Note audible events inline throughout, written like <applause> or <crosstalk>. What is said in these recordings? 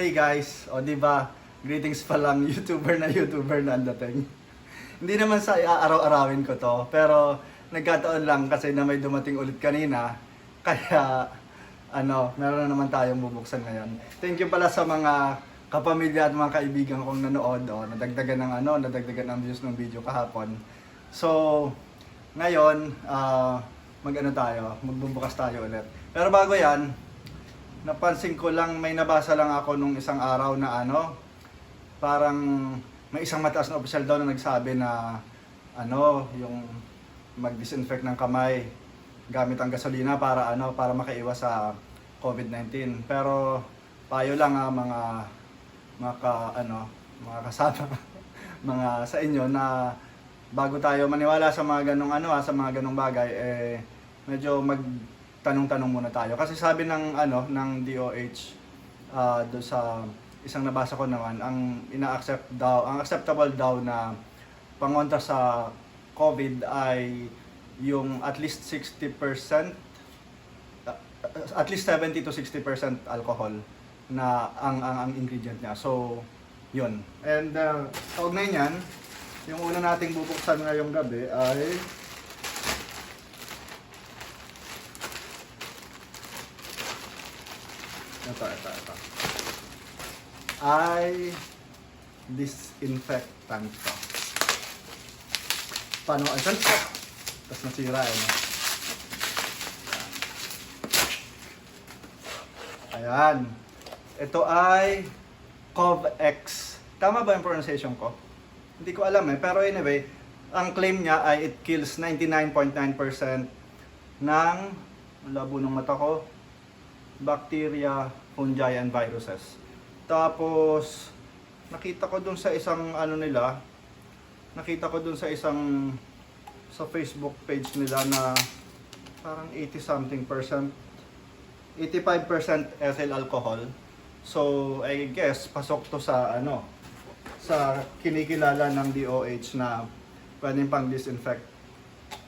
Hey guys, o di ba? Greetings pa lang <laughs> YouTuber na YouTuber na ang. Hindi naman sa araw-arawin ko to, pero nagkataon lang kasi na may dumating ulit kanina. <laughs> Kaya ano, meron na naman tayong bubuksan ngayon. Thank you pala sa mga kapamilya at mga kaibigan kong nanood o nadagdagan ng ano, nadagdagan ng views ng video kahapon. So, ngayon, ah, mag-ano tayo, magbubukas tayo ulit. Pero bago 'yan, napansin ko lang may nabasa lang ako nung isang araw na ano, parang may isang mataas na opisyal daw na nagsabi na ano, yung mag-disinfect ng kamay gamit ang gasolina para ano, para makaiwas sa COVID-19. Pero payo lang ha, mga mga ka- ano, mga kasama, <laughs> mga sa inyo na bago tayo maniwala sa mga ganong ano ha, sa mga ganong bagay eh medyo mag tanong-tanong muna tayo kasi sabi ng ano ng DOH ah do sa isang nabasa ko naman ang ina-accept daw ang acceptable daw na pangontra sa COVID ay yung at least 60% uh, at least 70 to 60% alcohol na ang ang, ang ingredient niya. So, yun. And uh, kaugnay niyan, yung una nating bubuksan ngayong gabi ay ito, ito, ito. Ay disinfectant to. Paano? Ay, saan to? Tapos nasira eh. no? Ayan. Ito ay CovX. Tama ba yung pronunciation ko? Hindi ko alam eh. Pero anyway, ang claim niya ay it kills 99.9% ng labo ng mata ko bacteria, fungi, and viruses. Tapos, nakita ko dun sa isang ano nila, nakita ko dun sa isang sa Facebook page nila na parang 80 something percent 85% ethyl alcohol. So, I guess pasok to sa ano sa kinikilala ng DOH na pwedeng pang disinfect.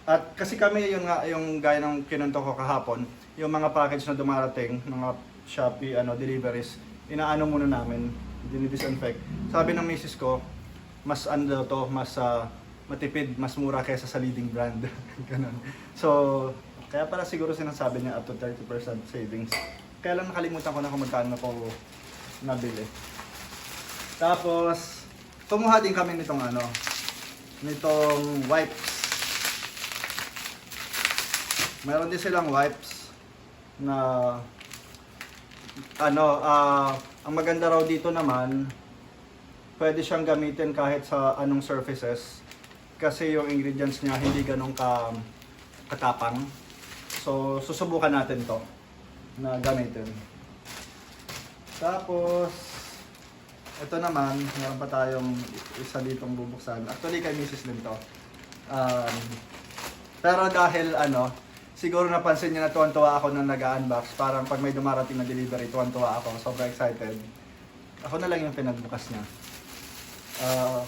At kasi kami yun nga yung gaya ng kinunto ko kahapon, yung mga package na dumarating, mga Shopee ano deliveries, inaano muna namin, dinidisinfect. Sabi ng misis ko, mas ano to, mas ah, matipid, mas mura kaysa sa leading brand. <laughs> Ganun. So, kaya pala siguro sinasabi niya up to 30% savings. Kaya lang nakalimutan ko na kung magkano ko nabili. Tapos, kumuha din kami nitong ano, nitong wipes. Meron din silang wipes na ano, ah, ang maganda raw dito naman, pwede siyang gamitin kahit sa anong surfaces kasi yung ingredients niya hindi ganun ka katapang. So, susubukan natin to na gamitin. Tapos, ito naman, meron pa tayong isa ditong bubuksan. Actually, kay Mrs. din to. Um, pero dahil ano, siguro napansin niyo na tuwan-tuwa ako nang nag-unbox. Parang pag may dumarating na delivery, tuwan-tuwa ako. Sobrang excited. Ako na lang yung pinagbukas niya. Um,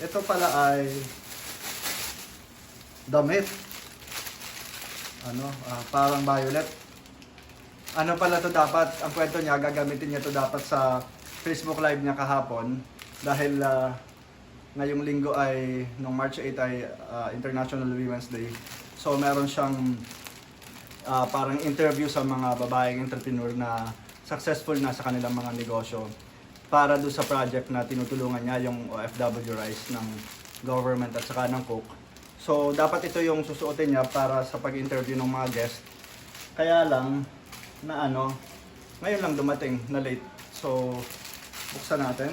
ito pala ay damit. Ano, ah, parang violet. Ano pala to dapat, ang kwento niya, gagamitin niya to dapat sa Facebook Live niya kahapon. Dahil ah, ngayong linggo ay, nung March 8 ay ah, International Women's Day. So meron siyang ah, parang interview sa mga babaeng entrepreneur na successful na sa kanilang mga negosyo para do sa project na tinutulungan niya yung OFW Rise ng government at saka ng Cook. So dapat ito yung susuotin niya para sa pag-interview ng mga guest. Kaya lang na ano, ngayon lang dumating na late. So buksan natin.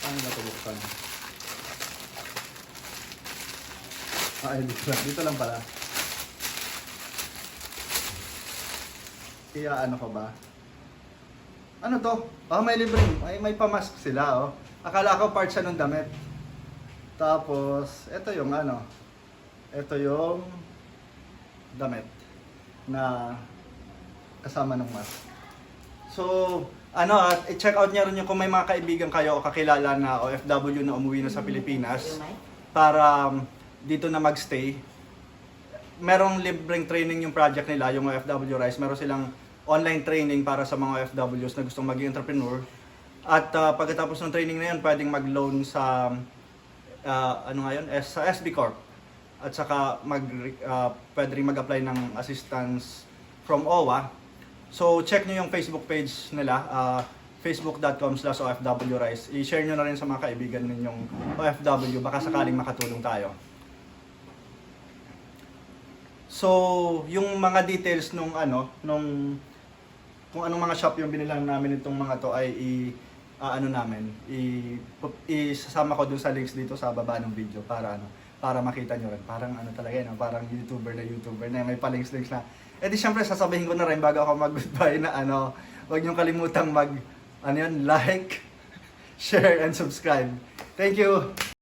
Paano na ito buksan? Ay, dito lang. Dito lang pala. Kaya ano ka ba? Ano to? Oh, may libreng. May, may pamask sila, oh. Akala ko part siya ng damit. Tapos, ito yung ano. Ito yung damit na kasama ng mask. So, ano, at i-check out niya rin yung kung may mga kaibigan kayo o kakilala na OFW na umuwi na sa Pilipinas para um, dito na magstay. Merong libreng training yung project nila, yung OFW Rise. Meron silang online training para sa mga OFWs na gustong maging entrepreneur. At ah, pagkatapos ng training na yun, pwedeng mag-loan sa ah, ano nga yun, sa SB Corp. At saka mag uh, pwede rin mag-apply ng assistance from OWA. So check nyo yung Facebook page nila, ah, facebook.com slash OFWRISE. I-share nyo na rin sa mga kaibigan ninyong OFW, baka sakaling makatulong tayo. So, yung mga details nung ano, nung kung anong mga shop yung binilang namin itong mga to ay i ah, ano namin, i isasama ko dun sa links dito sa baba ng video para ano, para makita nyo rin. Parang ano talaga yun, ah, parang YouTuber na YouTuber na may pa-links links na. Eh di syempre sasabihin ko na rin bago ako mag-goodbye na ano, huwag niyong kalimutang mag ano yun, <laughs> like, share and subscribe. Thank you.